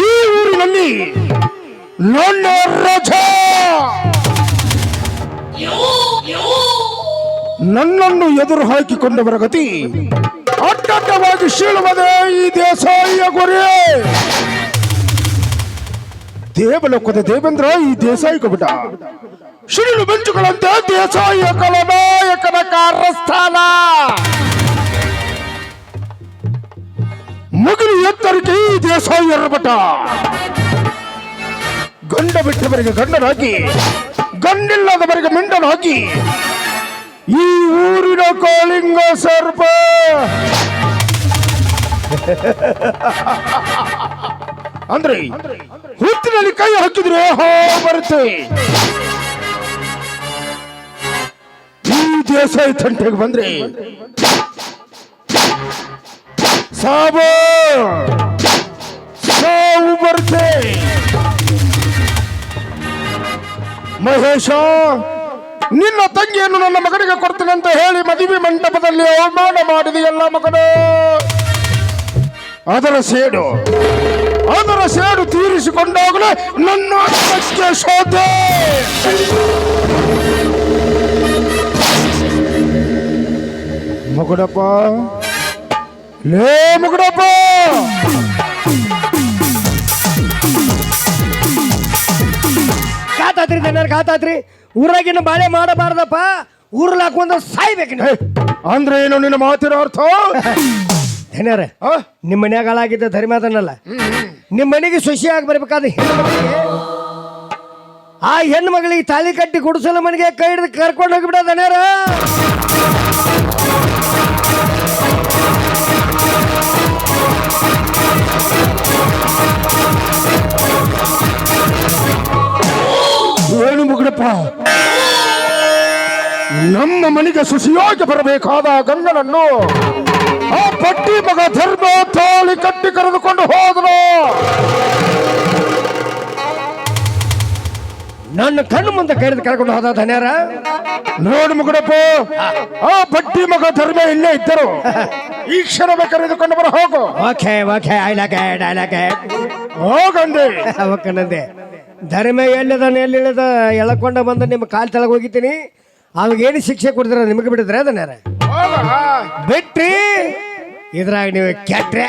ಈ ಊರಿನಲ್ಲಿ ನನ್ನ ರಜ. ನನ್ನನ್ನು ಎದುರು ಹಾಕಿಕೊಂಡವರ ಗತಿ ಅಡ್ಡಡ್ಡವಾಗಿ ಶೀಳುವುದೇ ಈ ದೇಸಾಯಿಯ ಗುರಿ. ದೇವಲೋಕದ ದೇವೇಂದ್ರ ಈ ದೇಸಾಯಿ ಕಬಿಟ ಶಿಡಿಲು ಬೆಂಚುಗಳಂತೆ ದೇಸಾಯಿಯ ಕಲನಾಯಕನ ಕಾರ್ಯಸ್ಥಾನ ಮುಗಿಲು ಎತ್ತರಿಕೆ ಈ ದೇಸಾಯಿಯರ ಮಠ. ಗಂಡ ಬಿಟ್ಟವರಿಗೆ ಗಂಡನಾಗಿ, ಗಂಡಿಲ್ಲದವರಿಗೆ ಮಿಂಡನಾಗಿ, ಈ ಊರಿನ ಕಾಳಿಂಗ ಸರ್ಪ. ಅಂದ್ರೆ, ಹುತ್ತಿನಲ್ಲಿ ಕೈ ಹಾಕಿದ್ರೆ ಹೋ ಬರುತ್ತೆ. ದೇಸಾಯಿ ತಂಟೆಗೆ ಬಂದ್ರಿ. ಸಾಬು! ಸಾವು ಬರುತ್ತೆ ಮಹೇಶ, ನಿನ್ನ ತಂಗಿಯನ್ನು ನನ್ನ ಮಗನಿಗೆ ಕೊಡ್ತೇನೆ ಅಂತ ಹೇಳಿ ಮದುವೆ ಮಂಟಪದಲ್ಲಿ ಅವಮಾನ ಮಾಡಿದೆಯಲ್ಲ ಮಗನು. ಅದರ ಸೇಡು ಅದರ ಸೇಡು ತೀರಿಸಿಕೊಂಡಾಗಲೇ ನನ್ನ ಅರ್ಥಕ್ಕೆ ಶೋಧೆ. ಮಗುಡಪ್ಪ. ಲೇ ಮುಗುಡಪ್ಪ. ಕಾತಾತ್ರಿ ನನ್ನ ಕಾತಾತ್ರಿ. ಊರಾಗಿನ ಬಾಳೆ ಮಾಡಬಾರ್ದಪ್ಪ. ಊರ್ಲ ಅಂದ್ರೆ ಸಾಯ್ಬೇಕು ಅಂದ್ರೆ ಏನು ನಿನ್ನ ಮಾತಿರೋ ಅರ್ಥ? ಏನಾರ? ನಿಮ್ಮ ಮನ್ಯಾಗ ಹಾಳಾಗಿದ್ದ ಧರ್ಮಾದನಲ್ಲ ನಿಮ್ಮ ಮನೆಗೆ ಆಗಿ ಬರ್ಬೇಕಾದ ಹೆಣ್ಣು ಮಗಳಿಗೆ ಆ ಹೆಣ್ಣು ಮಗಳಿಗೆ ತಾಳಿ ಕಟ್ಟಿ ಗುಡಿಸಲು ಮನೆಗೆ ಕೈ ಹಿಡಿದು ಕರ್ಕೊಂಡು ಹೋಗಿಬಿಡ ಧನ್ಯರ. ನಮ್ಮ ಮನೆಗೆ ಸುಸಿಯಾಗಿ ಬರಬೇಕಾದ ಗಂಗನನ್ನು ಆ ಪಟ್ಟಿ ಮಗ ಧರ್ಮ ತಾಳಿ ಕಟ್ಟಿ ಕರೆದುಕೊಂಡು ಹೋದನು. ನನ್ನ ಕಣ್ಣು ಮುಂದೆ ಕೇಳಿದ ಕರೆಕೊಂಡು ಹೋದ ಧನ್ಯರ. ನೋಡು ಮುಗುಡಪ್ಪ ಆ ಪಟ್ಟಿ ಮಗ ಧರ್ಮ ಇಲ್ಲೇ ಇದ್ದರು. ಈ ಕ್ಷಣವೇ ಕರೆದುಕೊಂಡು ಬರ ಹೋಗು. Okay okay I like I like ಹೋಗಂದೆ. Dharma ಎಲ್ಲಿದಾನೆ ಎಲ್ಲಿಳದ ಎಳಕೊಂಡ ಬಂದು ನಿಮ್ಮ ಕಾಲು ತೆಳಗೆ ಹೋಗಿತೀನಿ ಅವಾಗ ಏನು ಶಿಕ್ಷೆ ಕೊಡ್ತೀರ ನಿಮಗೆ ಬಿಡಿದ್ರೆ ಅದನ್ನ ಬಿಟ್ಟ್ರಿ ಬಿಟ್ರಿ ಇದ್ರಾಗ ನೀವು ಕೆಟ್ರೆ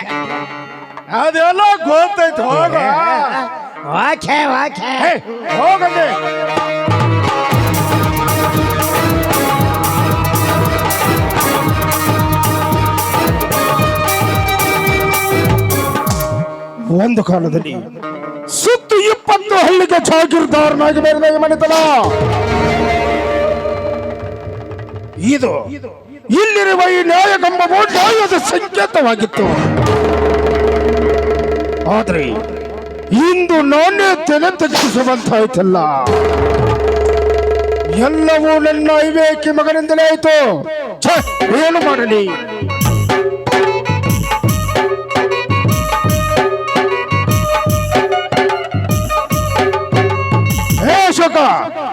ಅದೆಲ್ಲ ಗೊತ್ತೈತೆ ಹೋಗ ವಾಖೆ ವಾಖೆ ಹೇ, ಒಂದು ಕಾಲದಲ್ಲಿ ಸುತ್ತು ಇಪ್ಪತ್ತು ಹಳ್ಳಿಗೆ ಜಾಗೀರ್ದಾರನಾಗಿ ಬೇರೆ ಇದು ಇಲ್ಲಿರುವ ಈ ನ್ಯಾಯಗಂಬವು ನ್ಯಾಯದ ಸಂಕೇತವಾಗಿತ್ತು. ಆದ್ರೆ ಇಂದು ನಾನೇ ತೆನೆ ತಗ್ಗಿಸುವಂತಾಯ್ತಲ್ಲ ಎಲ್ಲವೂ ನನ್ನ ಐವೇಕಿ ಮಗನಿಂದಲೇ ಆಯ್ತು. ಏನು ಮಾಡಲಿ?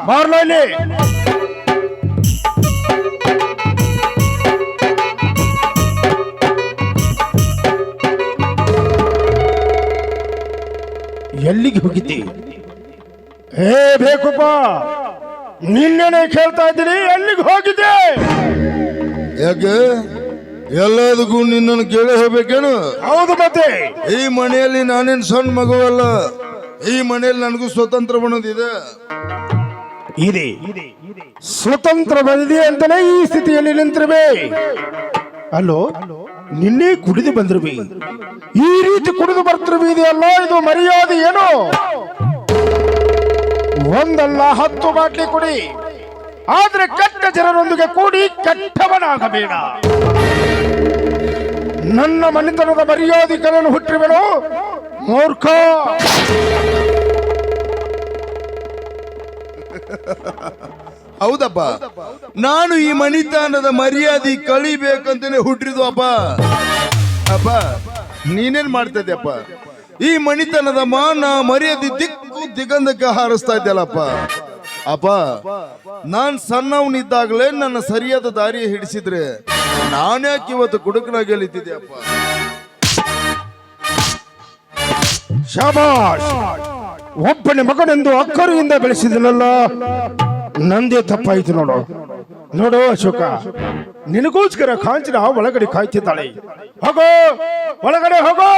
ಬಾರ್ಲ ಇಲ್ಲಿ ಎಲ್ಲಿಗೆ ಹೋಗಿದ್ದಿ? ಹೇ ಬೇಕುಪ್ಪ ನಿನ್ನೆನೆ ಕೇಳ್ತಾ ಇದ್ದೀನಿ ಎಲ್ಲಿಗೆ ಹೋಗಿದ್ದೆ? ಯಾಕೆ? ಎಲ್ಲದಕ್ಕೂ ನಿನ್ನನ್ನು ಕೇಳಿ ಹೋಗ್ಬೇಕೇನು? ಹೌದು ಮತ್ತೆ. ಈ ಮನೆಯಲ್ಲಿ ನಾನೇನು ಸಣ್ಣ ಮಗುವಲ್ಲ? ಈ ಮನೆಯಲ್ಲಿ ನನಗೂ ಸ್ವತಂತ್ರ ಬಣ್ಣದಿದೆ. ಇದೆ ಸ್ವತಂತ್ರ ಬಂದಿದೆ ಅಂತಲೇ ಈ ಸ್ಥಿತಿಯಲ್ಲಿ ನಿಂತಿರುವೆ. ಅಲ್ಲೋ ನಿನ್ನೆ ಕುಡಿದು ಬಂದಿರುವೆ. ಈ ರೀತಿ ಕುಡಿದು ಬರ್ತಿರುವೆ ಇದೆಯಲ್ಲ ಇದು ಮರ್ಯಾದೆ ಏನು? ಒಂದಲ್ಲ ಹತ್ತು ಬಾಟ್ಲಿ ಕುಡಿ. ಆದ್ರೆ ಕೆಟ್ಟ ಜನರೊಂದಿಗೆ ಕೂಡಿ ಕೆಟ್ಟವನಾಗಬೇಡ. ನನ್ನ ಮನೆತನದ ಮರ್ಯಾದಿಗಳನ್ನು ಹುಟ್ಟಿರುವೆನು? ಮೂರ್ಖ! ಹೌದಪ್ಪ. ನಾನು ಈ ಮನಿತಾನದ ಮರ್ಯಾದೆ ಕಳಿಬೇಕಂತಾನೆ ಹುಟ್ಟಿದ್ದು, ಅಪ್ಪ. ಅಪ್ಪ, ನೀನೇನ್ ಇದ್ಯಪ್ಪ ಈ ಮಣಿತನದ ಮಾನ, ಮರ್ಯಾದೆ ದಿಕ್ಕು ದಿಗಂಧಕ್ಕೆ ಹಾರಿಸ್ತಾ ಇದ್ದಲ್ಲಪ್ಪ ಅಪ್ಪ, ನಾನ್ ಸಣ್ಣವನಿದ್ದಾಗಲೇ ನನ್ನ ಸರಿಯಾದ ದಾರಿ ಹಿಡಿಸಿದ್ರೆ ನಾನ್ಯಾಕೆ ಇವತ್ತು ಕುಡುಕನಾಗಿ ಗೆಲ್ಲಿತಿದ್ದೆ ಅಪ್ಪ? ಒಬ್ಬನ ಮಗನೆಂದು ಅಕ್ಕರಿಯಿಂದ ಬೆಳೆಸಿದನಲ್ಲ. ನಂದೇ ತಪ್ಪಾಯ್ತು ನೋಡು. ನೋಡು ಅಶೋಕ, ನಿನಗೋಸ್ಕರ ಕಾಂಚನ ಒಳಗಡೆ ಕಾಯ್ತಿದ್ದಾಳೆ. ಹೋಗೋ, ಒಳಗಡೆ ಹೋಗೋ.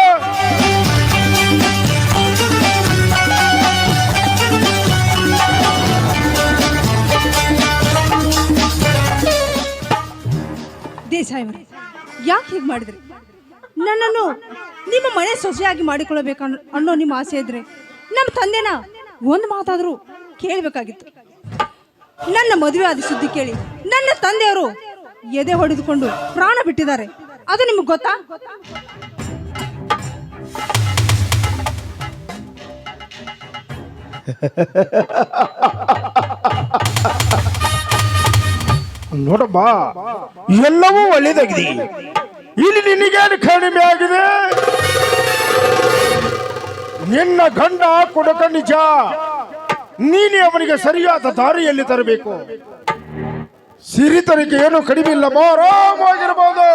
ದೇಸಾಯಿ ಯಾಕೆ ಹೀಗೆ ಮಾಡಿದ್ರಿ? ನನ್ನನ್ನು ನಿಮ್ಮ ಮನೆ ಸೊಸೆಯಾಗಿ ಮಾಡಿಕೊಳ್ಳಬೇಕು ಅನ್ನೋ ನಿಮ್ಮ ಆಸೆ ಇದ್ರೆ ನಮ್ಮ ತಂದೆನ ಒಂದು ಮಾತಾದರೂ ಕೇಳಬೇಕಾಗಿತ್ತು. ನನ್ನ ಮದುವೆ ಆದ ಸುದ್ದಿ ಕೇಳಿ ನನ್ನ ತಂದೆಯವರು ಎದೆ ಹೊಡೆದುಕೊಂಡು ಪ್ರಾಣ ಬಿಟ್ಟಿದ್ದಾರೆ. ಅದು ನಿಮಗೆ ಗೊತ್ತಾ? ನೋಡಪ್ಪ ಎಲ್ಲವೂ ಒಳ್ಳೇದಾಗಿದೆ ಇಲ್ಲಿ ನಿನಗೇನು ಕಡಿಮೆ ಆಗಿದೆ? ನಿನ್ನ ಗಂಡ ಕುಡಕ ನಿಜ. ನೀನೇ ಅವನಿಗೆ ಸರಿಯಾದ ದಾರಿಯಲ್ಲಿ ತರಬೇಕು. ಸಿರಿತನಿಗೆ ಏನು ಕಡಿಮೆ ಇಲ್ಲ. ಆರಾಮಾಗಿರ್ಬೋದು.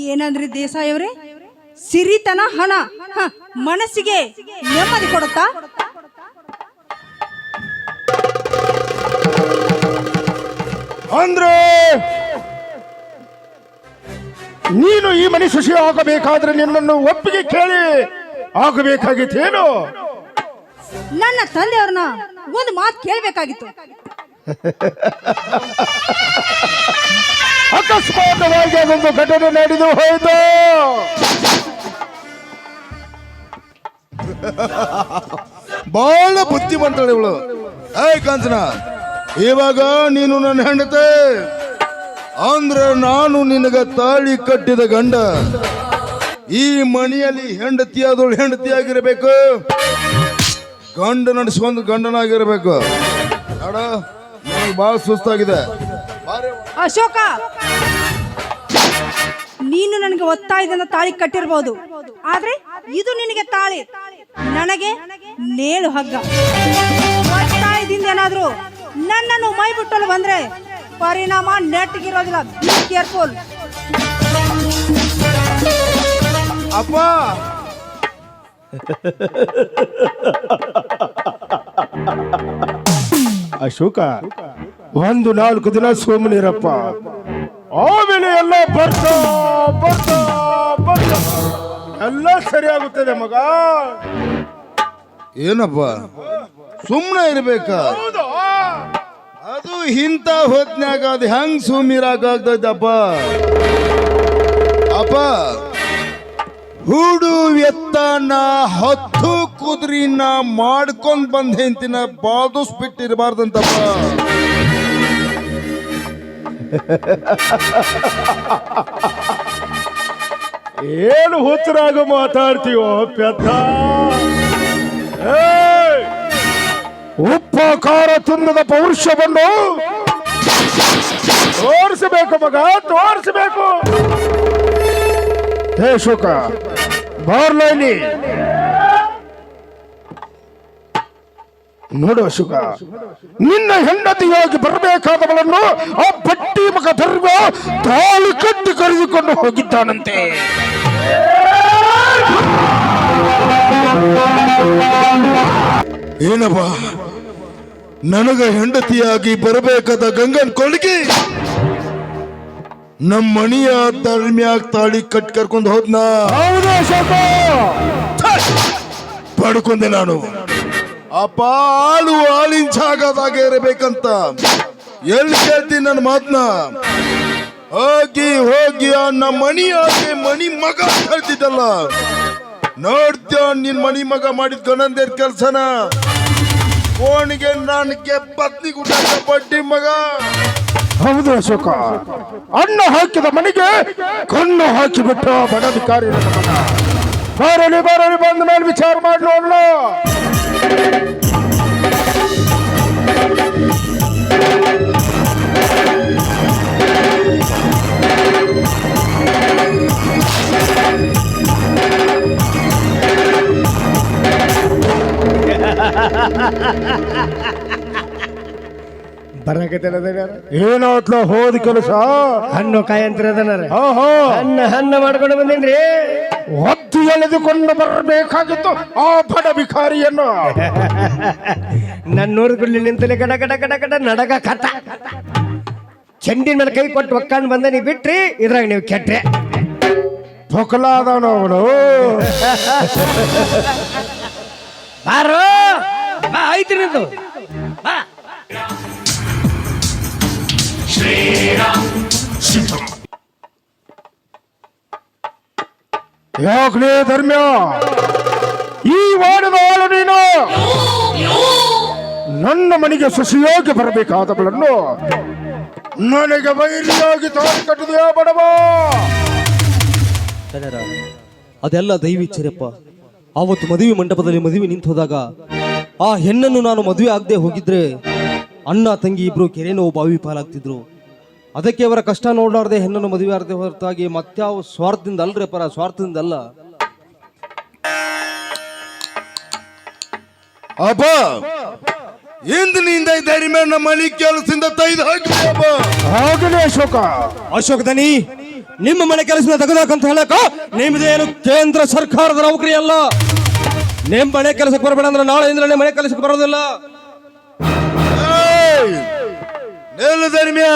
ಏನಂದ್ರಿ ದೇಸಾಯವರೇ ಸಿರಿತನ ಹಣ. ಹ, ಮನಸ್ಸಿಗೆ ನೆಮ್ಮದಿ ಕೊಡುತ್ತಾ? ಅಂದ್ರೆ ನೀನು ಈ ಮನೆ ಸುಶಿ ಆಗಬೇಕಾದ್ರೆ ನಿನ್ನನ್ನು ಒಪ್ಪಿಗೆ ಕೇಳಿ. ಆಗಬೇಕಾಗಿತ್ತೇನು? ನನ್ನ ತಂದೆಯವ್ರನ್ನ ಒಂದು ಮಾತು ಕೇಳಬೇಕಾಗಿತ್ತು. ಅಕಸ್ಮಾತವಾಗಿ ಅದೊಂದು ಘಟನೆ ನಡೆದು ಹೋಯಿತು. ಬಹಳ ಬುದ್ಧಿವಂತಳು ಇವಳು. ಏಯ್ ಕಾಂಚನ ಇವಾಗ ನೀನು ನನ್ನ ಹೆಂಡತೆ. ಅಂದ್ರೆ ನಾನು ನಿನಗ ತಾಳಿ ಕಟ್ಟಿದ ಗಂಡ. ಈ ಮನೆಯಲ್ಲಿ ಹೆಂಡತಿಯಾದವಳು ಹೆಂಡತಿಯಾಗಿರ್ಬೇಕು ಗಂಡ ನಡೆಸ್ಕೊಂಡು ಗಂಡನಾಗಿರ್ಬೇಕು. ಬಹಳ ಸುಸ್ತಾಗಿದೆ. ಅಶೋಕ! ನೀನು ನನಗೆ ಒತ್ತಾಯದಿಂದ ತಾಳಿ ಕಟ್ಟಿರ್ಬೋದು. ಆದ್ರೆ ಇದು ನಿನಗೆ ತಾಳಿ. ನನಗೆ ನೇಳು ಹಗ್ಗ. ಒತ್ತಾಯದಿಂದ ಏನಾದ್ರೂ ನನ್ನನ್ನು ಮೈ ಬಿಟ್ಟಲು ಬಂದ್ರೆ ಪರಿಣಾಮ ನೆಟ್ಟಿಗಿರೋದಿಲ್ಲ. ಬಿ ಕೇರ್ಫುಲ್ ಅಪ್ಪ! ಅಶೋಕ ಒಂದು ನಾಲ್ಕು ದಿನ ಸೋಮನಿರಪ್ಪ. ಆಮೇಲೆ ಎಲ್ಲ ಬರ್ತಾ ಬರ್ತಾ ಬರ್ತಾ. ಎಲ್ಲ ಸರಿಯಾಗುತ್ತದೆ ಮಗ. ಏನಪ್ಪ? ಸುಮ್ಮನೆ ಇರ್ಬೇಕ? ಹೌದು? ಅದು ಇಂಥ ಹೊತ್ನ್ಯಾಗ ಅದು ಹೆಂಗ್ ಸುಮ್ಮಿರಾಕಾಗ್ತೈತಪ್ಪ ಅಪ್ಪ ಹೂಡು ಎತ್ತನ, ಹತ್ತು ಕುದುರಿನ ಮಾಡ್ಕೊಂಡ್ ಬಂದ್ ಹೆಂತಿನ ಬಾದುಸ್ ಬಿಟ್ಟಿರಬಾರ್ದಂತಪ್ಪ ಏನು ಹುಚ್ಚರಾಗ ಮಾತಾಡ್ತೀವೋ ಪೆದ್ದ? ಉಪ್ಪ, ಖಾರ ಪೌರುಷ ಪೌರುಷವನ್ನು ತೋರಿಸಬೇಕು ಮಗ, ತೋರಿಸಬೇಕು. ಹೇ ಶೋಕ ಬಾರ್ಲೈನಿ. ನೋಡು ಅಶೋಕ, ನಿನ್ನ ಹೆಂಡತಿಯಾಗಿ ಬರಬೇಕಾದವಳನ್ನು ಆ ಪಟ್ಟಿ ಮಗ ಧರ್ಮ ತಾಳು ಕಟ್ಟಿ ಕರೆದುಕೊಂಡು ಹೋಗಿದ್ದಾನಂತೆ. ಏನಪ್ಪ ನನಗ ಹೆಂಡತಿಯಾಗಿ ಬರಬೇಕಾದ ಗಂಗನ್ ಕೊಳಗಿ ನಮ್ಮ ಮಣಿಯ ತಳ್ಮ್ಯಾಗ ತಾಳಿ ಕಟ್ ಕರ್ಕೊಂಡು ಹೋದ್ನಾ? ಪಡ್ಕೊಂಡೆ ನಾನು. ಅಪ್ಪ ಆಳು ಆಳಿನ ಜಾಗದಾಗ ಇರಬೇಕಂತ. ಎಲ್ಲಿ ಕೇಳ್ತೀನಿ ನನ್ನ ಮಾತನ್ನ ಹೋಗಿ ಹೋಗಿ ಆ ನಮ್ಮ ಮಣಿ ಆಗಿ ಮಣಿ ಮಗ ಹೇಳ್ತಿದ್ದಲ್ಲ ನೋಡ್ತೀಯ ನಿನ್ ಮಣಿ ಮಗ ಮಾಡಿದ ಗಣಂದೇರ್ ಕೆಲ್ಸನ? ಫೋನ್ಗೆ ನನಗೆ ಪತ್ನಿ ಗುಡ್ಡ ಬಡ್ಡಿ ಮಗ. ಹೌದು ಅಶೋಕ. ಅಣ್ಣ ಹಾಕಿದ ಮನೆಗೆ ಕಣ್ಣು ಹಾಕಿಬಿಟ್ಟ ಬಡಧಿಕಾರಿ ಬರಲಿ ಬರಲಿ, ಬಂದ ಮೇಲೆ ವಿಚಾರ ಮಾಡಿ ನೋಡೋಣ ha ha ha ha ಏನಾತ್ಲ ಹೋದ ಕೆಲಸ? ಹಣ್ಣು ಕಾಯಿ ಅಂತಿರದನಾರ ಹಣ್ಣ ಹಣ್ಣ ಮಾಡ್ಕೊಂಡು ಬಂದೇನ್ರಿ? ಒತ್ತು ಎಳೆದುಕೊಂಡು ಬರಬೇಕಾಗಿತ್ತು ಆ ಬಡ ಭಿಕಾರಿಯನ್ನು. ನನ್ನ ಗುಳ್ಳಿ ನಿಂತಲೇ ಗಡ ಗಡ ಗಡ ಗಡ ನಡಗ ಕಟ ಚೆಂಡಿನ ಮೇಲೆ ಕೈ ಕೊಟ್ಟು ಒಕ್ಕಾಂಡ್ ಬಂದ ನೀವು ಬಿಟ್ರಿ ಇದ್ರಾಗ ನೀವು ಕೆಟ್ರೆ. ಪೊಕಲಾದವನು ಅವನು. ಬಾರೋ ಬಾ ಆಯ್ತು ನಿಂದು. ಬಾ. ಯಾಕ್ಲೇ ಧರ್ಮ್ಯ? ಈ ವಾರದ ಆಳು ನೀನು ನನ್ನ ಮನೆಗೆ ಸಸಿಯಾಗಿ ಬರಬೇಕಾದವಳನ್ನು ನನಗೆ ಬೈಲಿಯಾಗಿ ತಾಳಿ ಕಟ್ಟಿದೆಯಾ ಬಡವ? ಅದೆಲ್ಲ ದೈವಿಚ್ಛರಪ್ಪ ಆವತ್ತು ಮದುವೆ ಮಂಟಪದಲ್ಲಿ ಮದುವೆ ನಿಂತು ಹೋದಾಗ ಆ ಹೆಣ್ಣನ್ನು ನಾನು ಮದುವೆ ಆಗದೆ ಹೋಗಿದ್ರೆ ಅಣ್ಣ ತಂಗಿ ಇಬ್ರು ಕೆರೆನೋ ಬಾವಿ ಪಾಲಾಗ್ತಿದ್ರು. ಅದಕ್ಕೆ ಅವರ ಕಷ್ಟ ನೋಡಲಾರ್ದೆ ಹೆಣ್ಣನ್ನು ಮದುವೆ ಆರದೆ ಹೊರತಾಗಿ ಮತ್ಯಾವ ಸ್ವಾರ್ಥದಿಂದ ಅಲ್ರಿ ಪರ ಸ್ವಾರ್ಥದಿಂದ ಅಲ್ಲ. ಅಪ್ಪ ಇಂದಿನಿಂದ ಈ ಧರ್ಮ ನಮ್ಮ ಮನೆ ಕೆಲಸದಿಂದ ತೆಗೆದು ಹಾಕಿ ಆಗಲೇ ಅಶೋಕ. ಅಶೋಕ್ ದನಿ ನಿಮ್ಮ ಮನೆ ಕೆಲಸದಿಂದ ತೆಗೆದಾಕಂತ ಹೇಳಕ ನಿಮ್ದೇನು ಕೇಂದ್ರ ಸರ್ಕಾರದ ನೌಕರಿ ಅಲ್ಲ. ನಿಮ್ ಮನೆ ಕೆಲಸಕ್ಕೆ ಬರಬೇಡ ಅಂದ್ರೆ ನಾಳೆಯಿಂದ ಮನೆ ಕೆಲಸಕ್ಕೆ ಬರೋದಿಲ್ಲ. ಏಯ್! ನಿಲ್ಲು ಧರ್ಮ್ಯ!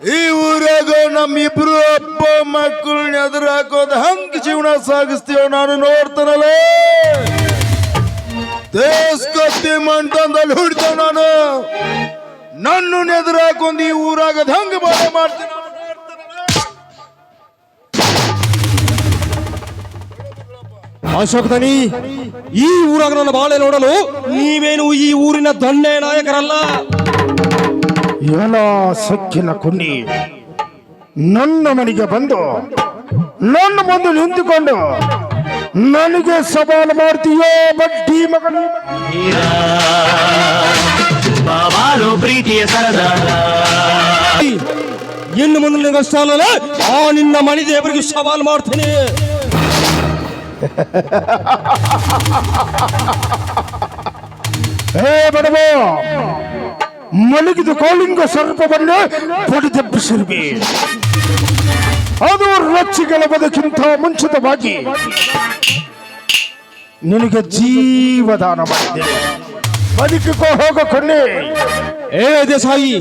ಈ ಊರಾಗ ನಮ್ಮಿಬ್ರು ಅಪ್ಪ ಮಕ್ಕಳನ್ನ ಎದುರು ಹಾಕೋದು ಹಂಗ ಜೀವನ ಸಾಗಿಸ್ತೀವ ನಾನು ನೋಡ್ತಾನಲ್ಲ. ದೇಶಕತ್ತಿ ಮಂಟಂದಲ್ಲಿ ಹುಡ್ತಾವ ನಾನು. ನನ್ನ ಎದುರು ಹಾಕೊಂಡು ಈ ಊರಾಗ ಹಂಗ ಬಾಳ ಮಾಡ್ತೀನಿ. ಅಶೋಕ್ ದನಿ ಈ ಊರಾಗ ನನ್ನ ಬಾಳೆ ನೋಡಲು ನೀವೇನು ಈ ಊರಿನ ದೊಣ್ಣೆ ನಾಯಕರಲ್ಲ ಎಲ್ಲ ಸಕ್ಕಿನ ಕುಂಡಿ ನನ್ನ ಮನೆಗೆ ಬಂದು ನನ್ನ ಮುಂದೆ ನಿಂತುಕೊಂಡು ನನಗೆ ಸವಾಲು ಮಾಡ್ತೀಯೋ ಬಡ್ಡಿ ಮಗನ? ಬಾಬಾಲು ಪ್ರೀತಿಯ ಸರದಾರ ಇನ್ನು ಮುಂದೆ ನಿನಗೆ ಆ ನಿನ್ನ ಮನೆ ದೇವರಿಗೆ ಸವಾಲು ಮಾಡ್ತೀನಿ. ಹೇ ಬಡವ ಮಲಗಿದ ಕೋಲಿಂಗ ಸರ್ಪವನ್ನೇ ಬಡಿದೆಬ್ಬಿಸಿರ್ಬಿ ಅದು ರಚ್ಚಿಗೆಲುವುದಕ್ಕಿಂತ ಮುಂಚಿತವಾಗಿ ನಿನಗೆ ಜೀವದಾನ ಮಾಡಿದೆ. ಬದುಕಿಕೋ ಹೋಗ ಕಣ್ಣೆ. ಏ ದೇಸಾಯಿ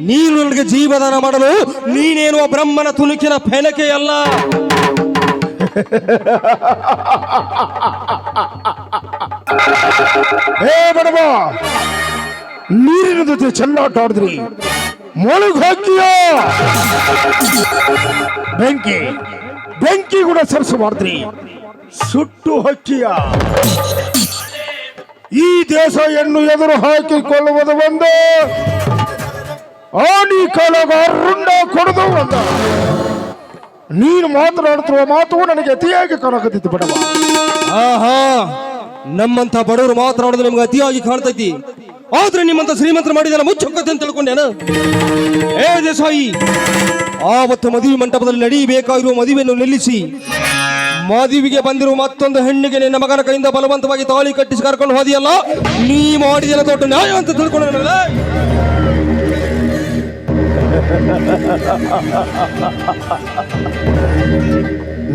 ನೀನು ನನಗೆ ಜೀವದಾನ ಮಾಡಲು ನೀನೇನು ಬ್ರಹ್ಮನ ತುಣುಕಿನ ಫೆನಕೆ ಅಲ್ಲ ಹೇ ಬಡವ ನೀರಿನ ಜೊತೆ ಚೆಲ್ಲಾಟ ಆಡಿದ್ರಿ. ಮೊಳಗ್ ಹಾಕಿಯ ಬೆಂಕಿ. ಬೆಂಕಿ ಕೂಡ ಸರ್ಸು ಮಾಡಿದ್ರಿ. ಸುಟ್ಟು ಹಕ್ಕಿಯ. ಈ ದೇಶ ಹೆಣ್ಣು ಎದುರು ಹಾಕಿಕೊಳ್ಳುವುದು ಒಂದು. ಆಣಿ ಕಾಲಗಾರುಂಡ ಕೊಡದು ಒಂದು. ನೀನು ಮಾತನಾಡುತ್ತಿರುವ ಮಾತು ನನಗೆ ಅತಿಯಾಗಿ ಕಾಣಕತ್ತಿತ್ತು ಬಡವ ಆಹಾ ನಮ್ಮಂತ ಬಡವರು ಮಾತನಾಡೋದು ನಿಮ್ಗೆ ಅತಿಯಾಗಿ ಕಾಣ್ತೈತಿ. ಆದ್ರೆ ನಿಮ್ಮಂತ ಶ್ರೀಮಂತರು ಮಾಡಿದ ಮುಚ್ಚುಕತೆ ಅಂತ ತಿಳ್ಕೊಂಡೇನ? ಏ ದೇಸಾಯಿ, ಆವತ್ತು ಮದುವೆ ಮಂಟಪದಲ್ಲಿ ನಡೀಬೇಕಾಗಿರುವ ಮದುವೆಯನ್ನು ನಿಲ್ಲಿಸಿ, ಮದುವಿಗೆ ಬಂದಿರುವ ಮತ್ತೊಂದು ಹೆಣ್ಣಿಗೆ ನಿನ್ನ ಮಗನ ಕೈಯಿಂದ ಬಲವಂತವಾಗಿ ತಾಳಿ ಕಟ್ಟಿಸಿ ಕರ್ಕೊಂಡು ಹೋದಿಯಲ್ಲ, ನೀ ಮಾಡಿದ ದೊಡ್ಡ ನ್ಯಾಯ ಅಂತ ತಿಳ್ಕೊಂಡ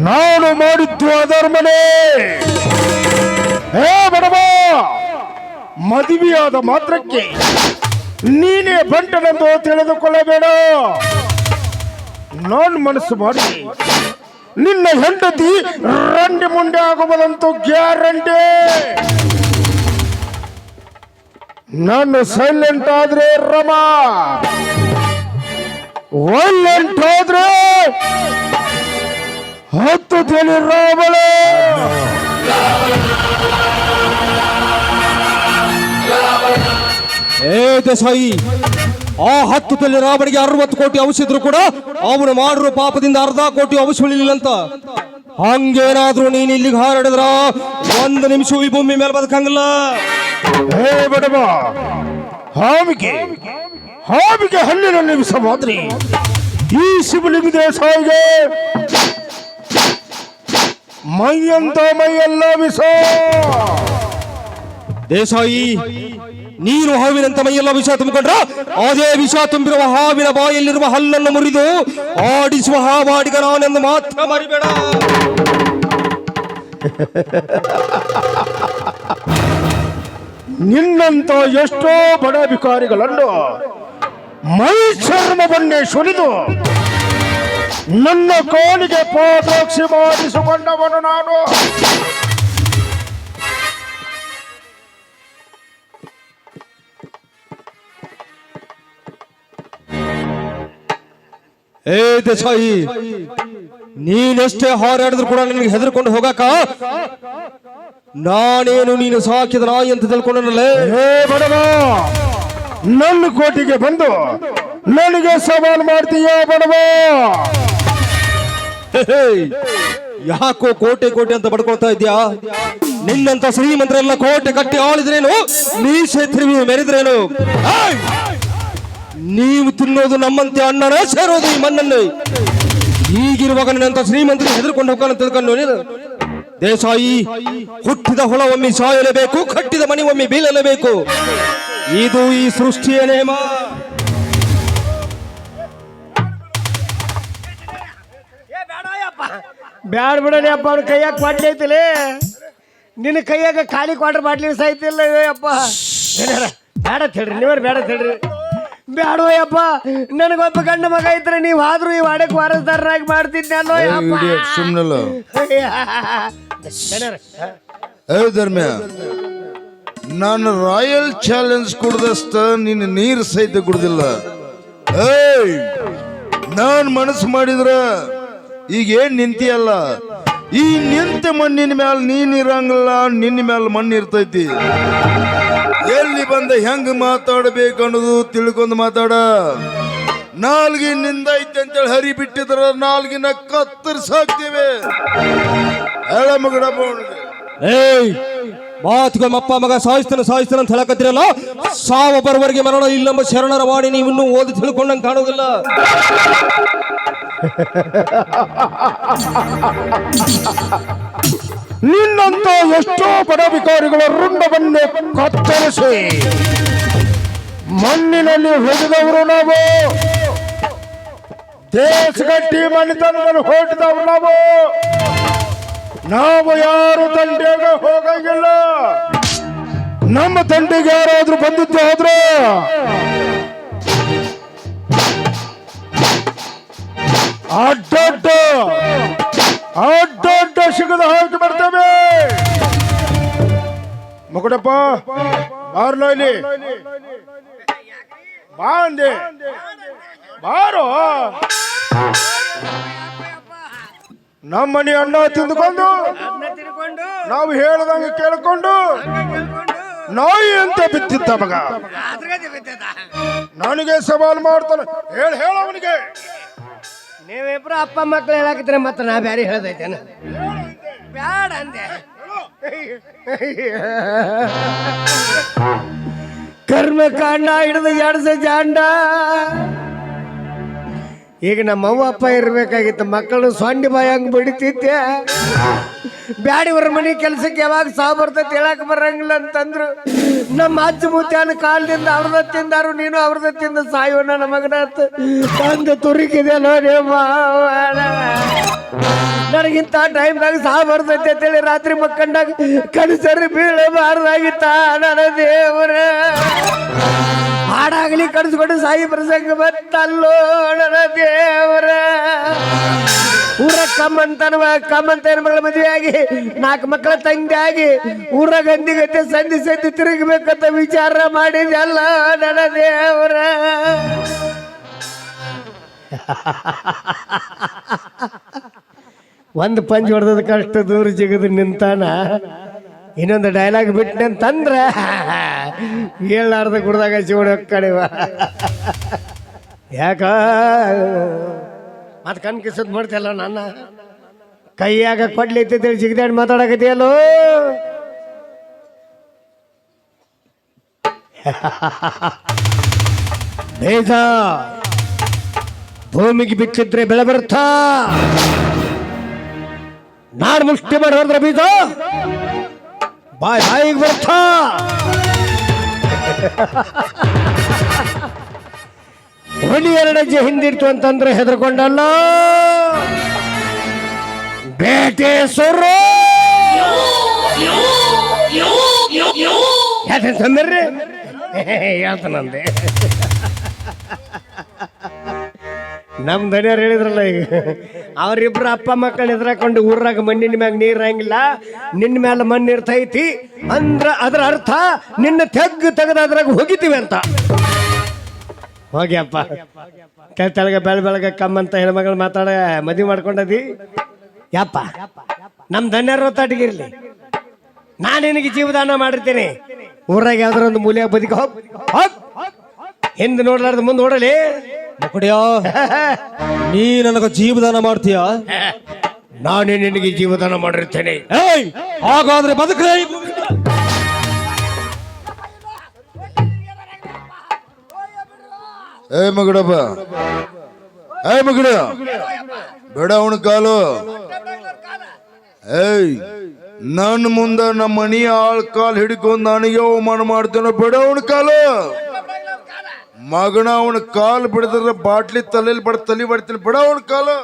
ನಾನು ಮಾಡಿದ್ದು ಅಧರ್ಮನೇ. ಹೇ ಬಡವ ಮದುವೆಯಾದ ಮಾತ್ರಕ್ಕೆ ನೀನೇ ಬಂಟನೆಂದು ತಿಳಿದುಕೊಳ್ಳಬೇಡ. ನಾನು ಮನಸ್ಸು ಮಾಡಿ ನಿನ್ನ ಹೆಂಡತಿ ರಂಡಿ ಮುಂಡೆ ಆಗುವುದಂತೂ ಗ್ಯಾರಂಟಿ. ನಾನು ಸೈಲೆಂಟ್ ಆದ್ರೆ ರಮಾ ವೈಲೆಂಟ್ ಆದ್ರೆ ಹತ್ತು ತಿಳಿ ರಾಬಳ ಏ ದೇಸಾಯಿ ಆ ಹತ್ತು ತಲೆ ರಾಬಡಿಗೆ ಅರವತ್ತು ಕೋಟಿ ಔಷಧಿದ್ರು ಕೂಡ ಅವನು ಮಾಡಿರೋ ಪಾಪದಿಂದ ಅರ್ಧ ಕೋಟಿ ಉಳಿಲಿಲ್ಲ ಅಂತ ಹಂಗೇನಾದ್ರೂ ನೀನ್ ಇಲ್ಲಿಗೆ ಹಾರಾಡಿದ್ರ? ಒಂದು ನಿಮಿಷ ಈ ಭೂಮಿ ಮೇಲೆ ಬದುಕಂಗಿಲ್ಲ. ಹೇ ಬಡಬ ಹಾವಿಗೆ ಹಾವಿಗೆ ಹಲ್ಲಿನ ನಿಮಿಷ ಮಾದ್ರಿ ಈ ಶಿವಲಿಂಗ ದೇಸಾಯಿಗೆ ಮೈಯಂತ ಮೈಯೆಲ್ಲ ವಿಷ. ದೇಸಾಯಿ ನೀನು ಹಾವಿನಂತ ಮೈಯೆಲ್ಲ ವಿಷ ತುಂಬಿಕೊಂಡ್ರ? ಅದೇ ವಿಷ ತುಂಬಿರುವ ಹಾವಿನ ಬಾಯಲ್ಲಿರುವ ಹಲ್ಲನ್ನು ಮುರಿದು ಆಡಿಸುವ ಹಾವಾಡಿಗ ನಾನೆಂದು ಮಾತ್ರ ಮರಿಬೇಡ. ನಿನ್ನಂತ ಎಷ್ಟೋ ಬಡ ಭಿಕಾರಿಗಳನ್ನು ಮೈ ಚರ್ಮವನ್ನೇ ಸುರಿದು ನನ್ನ ಕೋಲಿಗೆ ಪಾದಾಕ್ಷಿ ಮಾಡಿಸಿಕೊಂಡವನು ನಾನು. ಏ ದೇಸಾಯಿ ನೀನೆಷ್ಟೇ ಹಾರಾಡಿದ್ರು ಕೂಡ ನಿನಗೆ ಹೆದರ್ಕೊಂಡು ಹೋಗಾಕ? ನಾನೇನು ನೀನು ಸಾಕಿದ ನಾಯಿ ಅಂತ ತಿಳ್ಕೊಂಡನಲ್ಲೇ? ಹೇ ಬಡವ ನನ್ನ ಕೋಟಿಗೆ ಬಂದು ನನಗೆ ಸವಾಲ್ ಮಾಡ್ತೀಯ ಬಡವ? ಯಾಕೋ ಕೋಟೆ ಕೋಟೆ ಅಂತ ಪಡ್ಕೊಳ್ತಾ ಇದ್ಯಾ? ನಿನ್ನಂತ ಶ್ರೀಮಂತರೆಲ್ಲ ಕೋಟೆ ಕಟ್ಟಿ ಆಳಿದ್ರೇನು? ನೀ ಕ್ಷೇತ್ರ ಮೆರೆದ್ರೇನು! ನೀವು ತಿನ್ನೋದು ನಮ್ಮಂತೆ ಅಣ್ಣನ ಸೇರೋದು ಈ ಮಣ್ಣನ್ನು ಈಗಿರುವಾಗ ನಿನ್ನಂತ ಶ್ರೀಮಂತರು ಹೆದರ್ಕೊಂಡು ಹೋಗೋಣ ತಿಳ್ಕೊಂಡು ನೀನು. ದೇಸಾಯಿ ಹುಟ್ಟಿದ ಹೊಳ ಒಮ್ಮೆ ಸಾಯಲೇಬೇಕು ಕಟ್ಟಿದ ಮನೆ ಒಮ್ಮೆ ಬೀಳಲೇಬೇಕು. ಇದು ಈ ಸೃಷ್ಟಿಯ ನೇಮ. ಬ್ಯಾಡ ಬಿಡಲಿ ಅಪ್ಪ ಅವ್ರ ಕೈಯಾಗ ಕ್ವಾಟ್ಲಿ ಐತಿಲಿ? ನಿನ್ನ ಕೈಯಾಗ ಖಾಲಿ ಕ್ವಾರ್ಟರ್ ಬಾಟ್ಲಿ ಸಾಯ್ತಿಲ್ಲ ಅಪ್ಪ ಬೇಡ ಅಂತ ಹೇಳ್ರಿ ನೀವ್ರ ಬೇಡ ಅಂತ ಹೇಳ್ರಿ ಬ್ಯಾಡೋ ಯಪ್ಪ. ನನಗೊಬ್ಬ ಗಂಡ ಮಗ ಇದ್ರೆ ನೀವು ಆದ್ರೂ ಈ ವಾಡಕ್ ವಾರಸ್ದಾರನಾಗಿ ಮಾಡ್ತಿದ್ದೆ ಸುಮ್ಮನಲ್ಲ? ಏ ಧರ್ಮ್ಯ ನಾನು ರಾಯಲ್ ಚಾಲೆಂಜ್ ಕುಡ್ದಷ್ಟ ನಿನ್ನ ನೀರು ಸಹಿತ ಕುಡ್ದಿಲ್ಲ. ಏಯ್ ನಾನ್ ಮನಸ್ಸು ಮಾಡಿದ್ರ ಈಗ ಏನ್ ನಿಂತಿಯಲ್ಲ? ಈ ನಿಂತ ಮಣ್ಣಿನ ಮ್ಯಾಲ ನೀನ್ ಇರಂಗಿಲ್ಲ ನಿನ್ನ ಮ್ಯಾಲ ಮಣ್ಣು ಇರ್ತೈತಿ. ಎಲ್ಲಿ ಬಂದ ಹೆಂಗ್ ಮಾತಾಡಬೇಕು ಅನ್ನೋದು ತಿಳ್ಕೊಂಡು ಮಾತಾಡ. ನಾಲ್ಗಿನಿಂದ ನಿಂದೈತೆ ಅಂತೇಳಿ ಹರಿ ಬಿಟ್ಟಿದ್ರ ನಾಲ್ಗಿನ ಕತ್ತರಿಸಾಕ್ತೇವೆ. ಹೇಳ ಮಗಡ. ಏಯ್ ಮಾತುಗೊಮ್ಮೆ ಅಪ್ಪ ಮಗ ಸಾಯಿಸ್ತಾನೆ ಸಾಯಿಸ್ತಾನೆ ಅಂತ ಹೇಳಕತ್ತಿರಲ್ಲ? ಸಾವ ಬರುವವರೆಗೆ ಮರಣ ಇಲ್ಲಂಬ ಶರಣರ ವಾಣಿ ನೀವು ಇನ್ನೂ ಓದಿ ತಿಳ್ಕೊಂಡಂಗೆ ಕಾಣೋದಿಲ್ಲ. ನಿನ್ನಂತ ಎಷ್ಟೋ ಪದಾಧಿಕಾರಿಗಳ ರುಂಡವನ್ನು ಕತ್ತರಿಸಿ. ಮಣ್ಣಿನಲ್ಲಿ ಹೊಡೆದವರು ನಾವು. ದೇಶಗಟ್ಟಿ ಮನೆತನದಲ್ಲಿ ಹೊಡೆದವರು ನಾವು. ನಾವು ಯಾರು ತಂಟೆಗೆ ಹೋಗಂಗಿಲ್ಲ. ನಮ್ಮ ತಂಟೆಗೆ ಯಾರಾದ್ರೂ ಬಂದಿದ್ದು ಹೋದ್ರೆ ಅಡ್ಡಡ್ಡ ಅಡ್ಡ ಸಿಗದ ಹಾಕಿ ಬರ್ತೇವೆ ಮಗುಡಪ್ಪ ಬಾರ್ಲೋ ಇಲ್ಲಿ. ಬಾ ಅಂದೆ. ಬಾರೋ. ನಮ್ಮ ಮನೆ ಅಣ್ಣ ತಿಂದುಕೊಂಡು ನಾವು ಹೇಳ್ದಂಗೆ ಕೇಳ್ಕೊಂಡು ನಾಯಿ ಅಂತ ಬಿತ್ತಿದ್ದ ಮಗ. ನನಗೆ ಸವಾಲು ಮಾಡ್ತಾನೆ. ಹೇಳಿ ಹೇಳ ಅವನಿಗೆ. ನೀವಿಬ್ರು ಅಪ್ಪ ಮಕ್ಳು ಹೇಳಾಕಿದ್ರೆ ಮತ್ತೆ ನಾ ಬ್ಯಾರೆ ಹೇಳ್ದೈತೇನ? ಬ್ಯಾಡ ಅಂದೆ. ಕರ್ಮಕಾಂಡ ಹಿಡಿದು ಎಡ್ಸ ಜಾಂಡ ಈಗ ನಮ್ಮ ಅವ್ವ ಅಪ್ಪ ಇರ್ಬೇಕಾಗಿತ್ತು, ಮಕ್ಕಳು ಸೊಂಡಿ ಬಾಯಿ ಹಂಗ್ ಬಡಿತಿದ್ದೆ. ಬ್ಯಾಡಿವ್ರ ಮನೆ ಕೆಲ್ಸಕ್ಕೆ ಯಾವಾಗ ಸಾವು ಬರ್ತೈತೆ ಹೇಳಕ್ ಬರಂಗಿಲ್ಲ ಅಂತಂದ್ರು ನಮ್ಮ ಅಜ್ಜ ಮುತ್ಯಾನ ಕಾಲದಿಂದ ಅವ್ರದ ತಿಂದಾರು, ನೀನು ಅವ್ರದ ತಿಂದ ಸಾಯೋ ನನ್ನ ಮಗನ ತಂದೆ ತುರುಕಿದೆ ನೋಡಿ ನನಗಿಂತ ಟೈಮ್ದಾಗ ಸಾ ಬರ್ತೈತೆ ಅಂತೇಳಿ ರಾತ್ರಿ ಮಕ್ಕಂಡಾಗ ಕನಸರಿ ಬೀಳಬಾರ್ದಾಗಿತ್ತ ನನ್ನ ದೇವರ. ಹಾಡಾಗ್ಲಿ ಕಡಿಸ್ಕೊಂಡು ಸಾಯಿ ಪ್ರಸಂಗ ಬತ್ತಲ್ಲೋ ನನ್ನ ದೇವರ. ಊರ ಕಮ್ಮಂತನ ಕಮ್ಮಂತ ಮಗಳ ಮದುವೆ ಆಗಿ ನಾಲ್ಕು ಮಕ್ಕಳ ತಂದೆ ಆಗಿ ಊರ ಗಂದಿಗತ್ತೆ ಸಂಧಿ ಸಂಧಿ ತಿರುಗಬೇಕಂತ ವಿಚಾರ ಮಾಡಿದ್ಯಲ್ಲ ನನ್ನ ದೇವರ. ಒಂದು ಪಂಚ್ ಹೊಡೆದ ಕಷ್ಟ, ದೂರ ಜಿಗದು ನಿಂತಾನ. ಇನ್ನೊಂದು ಡೈಲಾಗ್ ಬಿಟ್ಟನೆ ಅಂತಂದ್ರೆ ಹೇಳಾರ್ದ ಕುಡ್ದಾಗ ಶಿವಣ ಕಡಿವ ಯಾಕ? ಮತ್ತೆ ಕಣ್ ಕಿಸದ್ ಮಾಡ್ತಿಯಲ್ಲ ನನ್ನ ಕೈಯಾಗ ಕೊಡ್ಲಿ ಐತೈತಿ ಜಿಗದಾಡಿ ಮಾತಾಡಕತ್ತಿಯಲ್ಲೋ ಬೇಜ ಭೂಮಿಗೆ ಬಿಚ್ಚಿದ್ರೆ ಬೆಳೆ ಬರ್ತಾ ನಾಡು ಮುಷ್ಟಿ ಮಾಡಿ ಹೋದ್ರೆ ಬೀಜ ಬಾಯ್ ಬಾಯಿಗೆ ಬರ್ತಾ ಹುಲಿ ಎರಡು ಹೆಜ್ಜೆ ಹಿಂದಿರ್ತು ಅಂತಂದ್ರೆ ಹೆದರ್ಕೊಂಡಲ್ಲ. ಬೇಟೆ ಸುರು ಯಾಕಂತಂದ್ರಿ ಹೇಳ್ತಾನಂದೆ ನಮ್ ದನಿಯವ್ರು ಹೇಳಿದ್ರಲ್ಲ ಈಗ. ಅವರಿಬ್ರು ಅಪ್ಪ ಮಕ್ಕಳು ಎದುರಾಕೊಂಡು ಊರಾಗ ಮಣ್ಣಿನ ಮ್ಯಾಗ ನೀರ್ ಹಂಗಿಲ್ಲ ನಿನ್ನ ಮ್ಯಾಲ ಮಣ್ಣು ಇರ್ತೈತಿ ಅಂದ್ರ ಅದ್ರ ಅರ್ಥ ನಿನ್ನ ತೆಗ್ಗು ತೆಗೆದ ಅದ್ರಾಗ ಹೋಗಿತೀವಿ ಅಂತ. ಹೋಗಿ ಕೆಳಗೆ ಬೆಳ ಬೆಳಗ ಕಮ್ಮಂತ ಹೆಣ್ಮಗಳು ಮಾತಾಡ ಮದುವೆ ಮಾಡ್ಕೊಂಡದಿ? ಯಪ್ಪ. ನಮ್ ಧನ್ಯರ ತಾಟಿಗಿರ್ಲಿ ನಾನು ನಿನಗೆ ಜೀವದಾನ ಮಾಡಿರ್ತೀನಿ. ಊರಾಗ ಯಾವ್ದಾರ ಒಂದು ಮೂಲೆಯಾಗ ಬದುಕ ಹೋಗ್. ಹೋಗ್. ಹಿಂದೆ ನೋಡ್ಲಾರ್ದು ಮುಂದೆ ನೋಡಲಿ. ಕುಡಿಯೋ ನೀ ನನಗ ಜೀವದಾನ ಮಾಡ್ತೀಯ? ನಾನೇ ನಿನಗೆ ಜೀವದಾನ ಮಾಡಿರ್ತೇನೆ. ಹಾಗಾದ್ರೆ ಬದುಕ್ರೆ. ಏ ಮಗಡಪ್ಪ. ಏ ಮಗಡ. ಬೇಡ ಅವನ ಕಾಲು. ಏಯ್ ನನ್ನ ಮುಂದ ನಮ್ಮ ಮನಿ ಆಳ್ ಕಾಲ್ ಹಿಡ್ಕೊಂಡು ನನಗೆ ಅವಮಾನ ಮಾಡ್ತೇನೆ ಬೇಡ ಅವನ ಕಾಲು. ಮಗನ ಅವನ ಕಾಲ್ ಬಿಡದ್ರ ಬಾಟ್ಲಿ ತಲೆಯಲ್ಲಿ ಬಡ ತಲೆ ಬಡ್ತೀನಿ ಬಿಡ ಅವನ ಕಾಲು.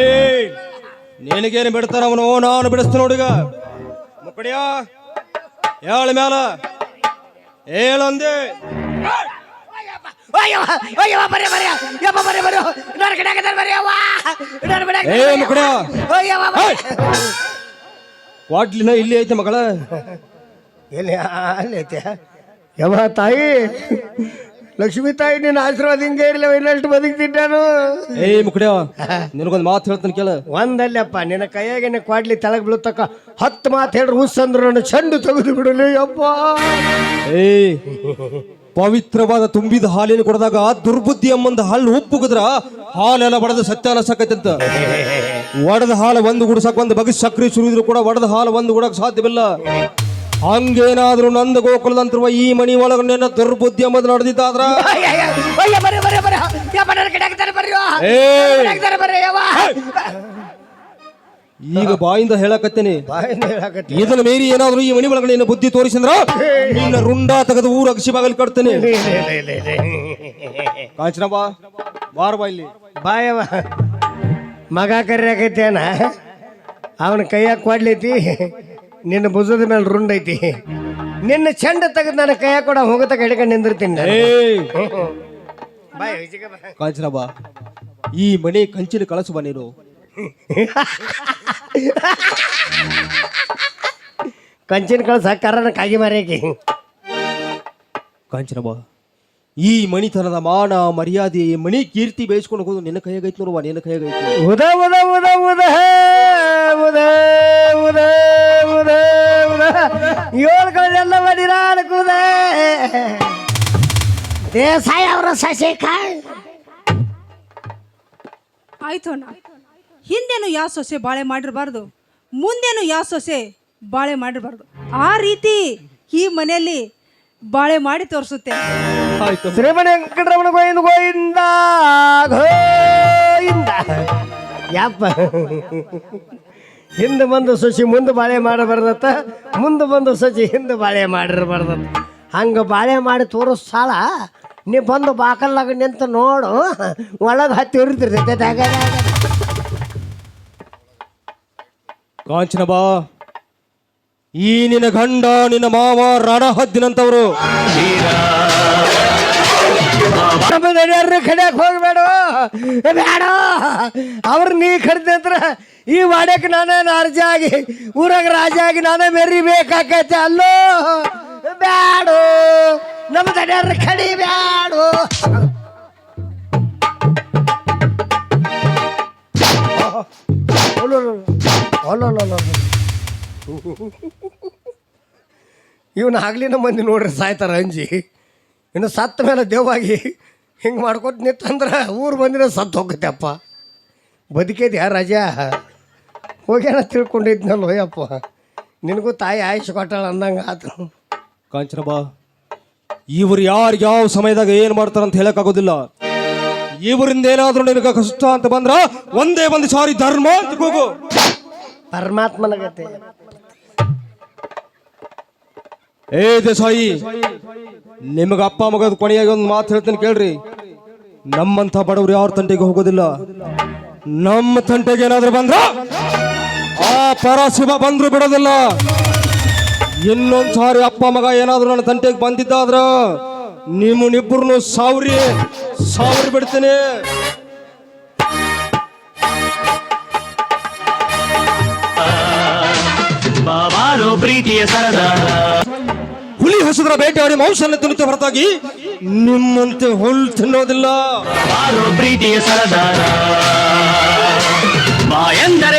ಏಯ್ ನಿನಗೇನು ಬಿಡ್ತಾನ ಅವನು? ನಾನು ಬಿಡಿಸ್ತೀನಿ ನೋಡಿಗ ಮುಕ್ಕಡಿಯ ಹೇಳ ಮ್ಯಾಲ. ಹೇಳಂದೆ ಏ, ಮುಕುಡಿಯ. ವಾಟ್ಲಿನ ಇಲ್ಲಿ ಐತೆ ಮಗಳ. ಎಲ್ಲಿ ಅಲ್ಲಿ ಐತೆ. ಯಾವ ತಾಯಿ. ಲಕ್ಷ್ಮೀ ತಾಯಿ ನಿನ್ನ ಆಶೀರ್ವಾದ ಹಿಂಗೆ ಇರಲಿ ಇನ್ನಷ್ಟು ಬದುಕ್ತೀನಿ ನಾನು ಏ ಮುಕುಡಿಯ ನಿನಗೊಂದು ಮಾತು ಹೇಳ್ತಾನೆ ಕೇಳ. ಒಂದಲ್ಲಪ್ಪ ನಿನ್ನ ಕೈಯಾಗೇನೆ ಕ್ವಾಡ್ಲಿ ತೆಳಗ್ ಬೀಳತಕ್ಕ ಹತ್ತು ಮಾತು ಹೇಳ್ರಿ ಉಸ್ಸಂದ್ರು ನನ್ನ ಚೆಂಡು ತೆಗೆದು ಬಿಡಲಿ ಅಪ್ಪ ಏ ಪವಿತ್ರವಾದ ತುಂಬಿದ ಹಾಲಿನ ಕೊಡದಾಗ ದುರ್ಬುದ್ಧಿ ಎಂಬಂದ ಹಾಲು ಉಪ್ಪುಗಿದ್ರ ಹಾಲೆಲ್ಲ ಬಡದ ಸತ್ಯಾನ ಸಕ್ಕತ್ತಂತ ಒಡೆದ ಹಾಲು ಒಂದು ಗುಡ್ಸಕ್ ಒಂದು ಬಗೆ ಸಕ್ರೆ ಸುರಿದ್ರು ಕೂಡ ಒಡೆದ ಹಾಲು ಒಂದು ಗುಡಕ್ ಸಾಧ್ಯವಿಲ್ಲ. ಹಂಗೇನಾದ್ರೂ ನಂದ ಗೋಕುಲದಂತಿರುವ ಈ ಮಣಿ ಒಳಗ ನಿನ್ನ ದುರ್ಬುದ್ಧಿ ಎಂಬುದು ನಡೆದಿದ್ದಾದ್ರ? ಈಗ ಬಾಯಿಂದ ಹೇಳಕತ್ತೇನೆ. ಬಾಯಿಂದ ಹೇಳಕತ್ತಿ ಇದನ್ನ ಮೇರಿ ಏನಾದ್ರೂ ಈ ಮಣಿ ಒಳಗಡೆ ನಿನ್ನ ಬುದ್ಧಿ ತೋರಿಸಿದ್ರ? ನಿನ್ನ ರುಂಡ ತೆಗೆದು ಊರ ಅಗಸಿ ಬಾಗಲ್ ಕಟ್ತೇನೆ. ಕಾಂಚನ ಬಾ. ಬಾರ ಬಾ ಇಲ್ಲಿ. ಬಾಯವ ಮಗ ಕರಿಯಾಕೈತೇನ ಅವನ ಕೈಯಾಗ ಕೊಡ್ಲೈತಿ? ನಿನ್ನ ಭುಜದ ಮೇಲೆ ರುಂಡೈತಿ ನಿನ್ನ ಚೆಂಡ ತೆಗೆದು ನನ್ನ ಕೈಯಾಗ ಕೂಡ ಹೋಗತಕ್ಕ ಹಿಡ್ಕೊಂಡು ನಿಂದಿರ್ತೀನಿ ನಾನು. ಬಾಯ್ ಈಚೆಗೆ ಬಾ. ಕಾಂಚನ ಬಾ. ಈ ಮನೆ ಕಂಚಿನ ಕಳಸು ಬಾ ನೀನು. ಕಂಚಿನ ಕಳಸ ಕರನ ಕಾಗಿ ಮಾರ್ಯಾಕಿ. ಕಾಂಚನ ಬಾ. ಈ ಮಣಿತನದ ಮಾನ ಮರ್ಯಾದೆ ಮಣಿ ಕೀರ್ತಿ ಬೇಯಿಸ್ಕೊಂಡು ಹೋಗೋದು ನಿನ್ನ ಕೈಯಾಗೈತ್ ನೋಡುವ ನಿನ್ನ ಕೈಯಾಗೈತಿ ಉದ ಉದ ಉದ ಉದ ಉದ. ದೇಸಾಯಿ ಅವರ ಸಸಿಕಾಯ್ ಆಯ್ತು ಅಣ್ಣ ಹಿಂದೇನು ಯಾವ ಸೊಸೆ ಬಾಳೆ ಮಾಡಿರಬಾರ್ದು ಮುಂದೇನು ಯಾವ ಸೊಸೆ ಬಾಳೆ ಮಾಡಿರಬಾರ್ದು. ಆ ರೀತಿ ಈ ಮನೆಯಲ್ಲಿ ಬಾಳೆ ಮಾಡಿ ತೋರಿಸುತ್ತೆ. ಆಯ್ತು. ಶ್ರೀಮಣ ವೆಂಕಟರಮಣ ಗೋವಿಂದ ಗೋವಿಂದ ಗೋವಿಂದ. ಯಪ್ಪ. ಹಿಂದೆ ಬಂದು ಸಸಿ ಮುಂದೆ ಬಾಳೆ ಮಾಡಬಾರ್ದತ್ತ. ಮುಂದೆ ಬಂದು ಸಸಿ ಹಿಂದೆ ಬಾಳೆ ಮಾಡಿರಬಾರ್ದತ್ತ. ಹಂಗೆ ಬಾಳೆ ಮಾಡಿ ತೋರಿಸ್ ಸಾಲ ನೀ ಬಂದು ಬಾಕಲ್ಲಾಗ ನಿಂತು ನೋಡು. ಒಳಗೆ ಹತ್ತಿ ಇರ್ತಿರ್ತೈತೆ ಕಾಂಚನ ಬಾ. ಈ ನಿನ್ನ ಗಂಡ ನಿನ್ನ ಮಾವ ರಣ ಹದ್ದಿನಂತವರು. ಕಡಿಯಕ್ಕೆ ಹೋಗ್ಬೇಡ. ಬೇಡ. ಅವ್ರ ನೀ ಕಡ್ದೆ ಅಂದ್ರ ಈ ವಾಡ್ಯಕ್ಕೆ ನಾನೇ ರಾಜ ಆಗಿ ಊರಾಗ ರಾಜ ಆಗಿ ನಾನೇ ಮೆರಿಬೇಕಾಕೈತೆ. ಅಲ್ಲೋ. ಬ್ಯಾಡು, ನಮ್ಮ ದಣಿಯರ್ನ ಕಡಿ ಬ್ಯಾಡು. ಇವನು ಆಗ್ಲಿನ ಮಂದಿ ನೋಡ್ರಿ ಸಾಯ್ತಾರ ಅಂಜಿ. ಇನ್ನು ಸತ್ತ ಮೇಲೆ ದೇವಾಗಿ ಹಿಂಗೆ ಮಾಡ್ಕೊತ ನಿಂತಂದ್ರೆ ಊರು ಬಂದಿರೋ ಸತ್ತು ಹೋಗುತ್ತೆ ಬದುಕೈದ್ಯಾ ರಜಾ. ಹೋಗ್ಯಾನ ತಿಳ್ಕೊಂಡಿದ್ನಲ್ಲ ಹೋಯಪ್ಪ ನಿನಗೂ ತಾಯಿ ಆಯುಷ್ ಕೊಟ್ಟಾಳ ಅಂದಂಗೆ ಆತು. ಕಾಂಚನ ಬಾ ಇವರು ಯಾರು ಯಾವ ಸಮಯದಾಗ ಏನ್ ಮಾಡ್ತಾರಂತ ಹೇಳಕ್ಕಾಗೋದಿಲ್ಲ. ಇವರಿಂದ ಏನಾದ್ರೂ ನಿನಗೆ ಕಷ್ಟ ಅಂತ ಬಂದ್ರ ಒಂದೇ ಒಂದು ಸಾರಿ ಧರ್ಮ ಅಂತ ಕೂಗು. ಪರಮಾತ್ಮನ ಗತೆ. ಏ ದೇಸಾಯಿ ನಿಮಗೆ ಅಪ್ಪ ಮಗದ ಕೊನೆಯಾಗಿ ಒಂದು ಮಾತು ಹೇಳ್ತೀನಿ ಕೇಳ್ರಿ. ನಮ್ಮಂತ ಬಡವರು ಯಾರ ತಂಟೆಗೆ ಹೋಗೋದಿಲ್ಲ. ನಮ್ಮ ತಂಟೆಗೆ ಏನಾದ್ರೂ ಬಂದ್ರ ಆ ಪರಶಿವ ಬಂದ್ರು ಬಿಡೋದಿಲ್ಲ. ಇನ್ನೊಂದ್ ಸಾರಿ ಅಪ್ಪ ಮಗ ಏನಾದ್ರು ನನ್ನ ತಂಟೆಗೆ ಬಂದಿದ್ದಾದ್ರ? ನಿಮ್ಮನ್ನಿಬ್ಬರನ್ನು ಸಾವ್ರಿ ಸಾವ್ರಿ ಬಿಡ್ತೀನಿ. ಪ್ರೀತಿಯ ಹುಲಿ ಹಸಿದ್ರ ಬೇಟೆಯಾಡಿ ಮಾಂಸನ ತಿನ್ನುತ್ತೆ ಹೊರತಾಗಿ ನಿಮ್ಮಂತೆ ಹುಲ್ ತಿನ್ನೋದಿಲ್ಲ. ಪ್ರೀತಿಯ ಸರದಾರ ಎಂದರೆ